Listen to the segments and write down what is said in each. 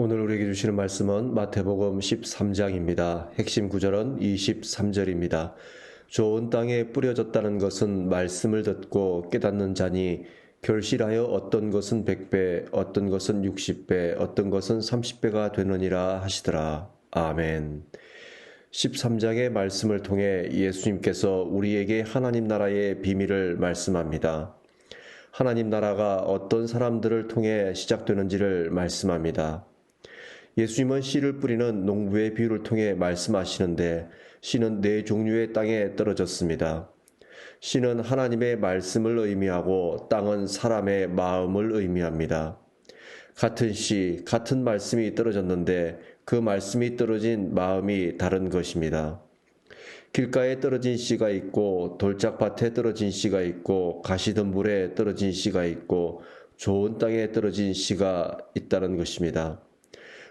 오늘 우리에게 주시는 말씀은 마태복음 13장입니다. 핵심 구절은 23절입니다. 좋은 땅에 뿌려졌다는 것은 말씀을 듣고 깨닫는 자니 결실하여 어떤 것은 100배, 어떤 것은 60배, 어떤 것은 30배가 되느니라 하시더라. 아멘. 13장의 말씀을 통해 예수님께서 우리에게 하나님 나라의 비밀을 말씀합니다. 하나님 나라가 어떤 사람들을 통해 시작되는지를 말씀합니다. 예수님은 씨를 뿌리는 농부의 비유를 통해 말씀하시는데 씨는 네 종류의 땅에 떨어졌습니다. 씨는 하나님의 말씀을 의미하고 땅은 사람의 마음을 의미합니다. 같은 씨, 같은 말씀이 떨어졌는데 그 말씀이 떨어진 마음이 다른 것입니다. 길가에 떨어진 씨가 있고 돌짝밭에 떨어진 씨가 있고 가시덤불에 떨어진 씨가 있고 좋은 땅에 떨어진 씨가 있다는 것입니다.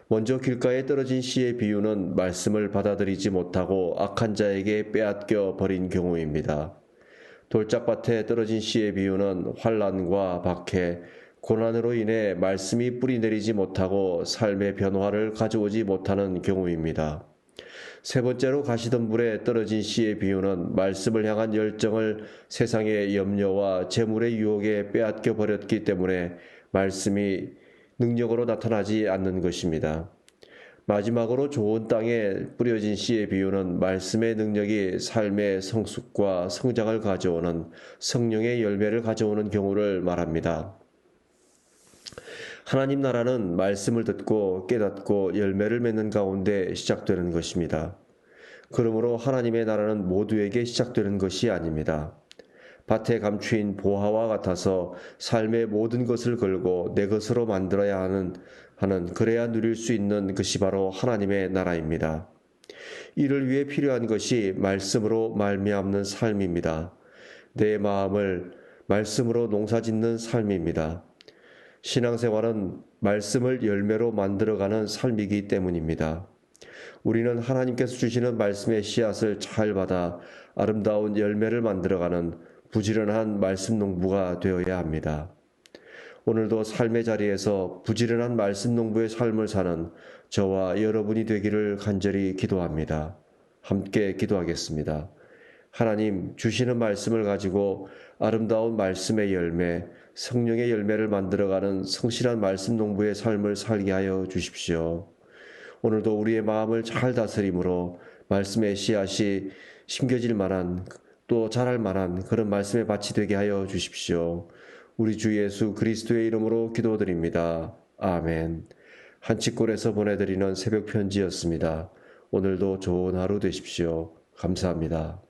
먼저 길가에 떨어진 씨의 비유는 말씀을 받아들이지 못하고 악한 자에게 빼앗겨 버린 경우입니다. 돌짝밭에 떨어진 씨의 비유는 환란과 박해, 고난으로 인해 말씀이 뿌리 내리지 못하고 삶의 변화를 가져오지 못하는 경우입니다. 세 번째로 가시던 불에 떨어진 씨의 비유는 말씀을 향한 열정을 세상의 염려와 재물의 유혹에 빼앗겨 버렸기 때문에 말씀이 능력으로 나타나지 않는 것입니다. 마지막으로 좋은 땅에 뿌려진 씨의 비유는 말씀의 능력이 삶의 성숙과 성장을 가져오는 성령의 열매를 가져오는 경우를 말합니다. 하나님 나라는 말씀을 듣고 깨닫고 열매를 맺는 가운데 시작되는 것입니다. 그러므로 하나님의 나라는 모두에게 시작되는 것이 아닙니다. 밭에 감추인 보화와 같아서 삶의 모든 것을 걸고 내 것으로 만들어야 하는 하는 그래야 누릴 수 있는 것이 바로 하나님의 나라입니다. 이를 위해 필요한 것이 말씀으로 말미암는 삶입니다. 내 마음을 말씀으로 농사짓는 삶입니다. 신앙생활은 말씀을 열매로 만들어가는 삶이기 때문입니다. 우리는 하나님께서 주시는 말씀의 씨앗을 잘 받아 아름다운 열매를 만들어가는 부지런한 말씀 농부가 되어야 합니다. 오늘도 삶의 자리에서 부지런한 말씀 농부의 삶을 사는 저와 여러분이 되기를 간절히 기도합니다. 함께 기도하겠습니다. 하나님 주시는 말씀을 가지고 아름다운 말씀의 열매, 성령의 열매를 만들어가는 성실한 말씀 농부의 삶을 살게 하여 주십시오. 오늘도 우리의 마음을 잘 다스림으로 말씀의 씨앗이 심겨질 만한 또 자랄 만한 그런 말씀의 밭이 되게 하여 주십시오. 우리 주 예수 그리스도의 이름으로 기도드립니다. 아멘. 한치골에서 보내드리는 새벽 편지였습니다. 오늘도 좋은 하루 되십시오. 감사합니다.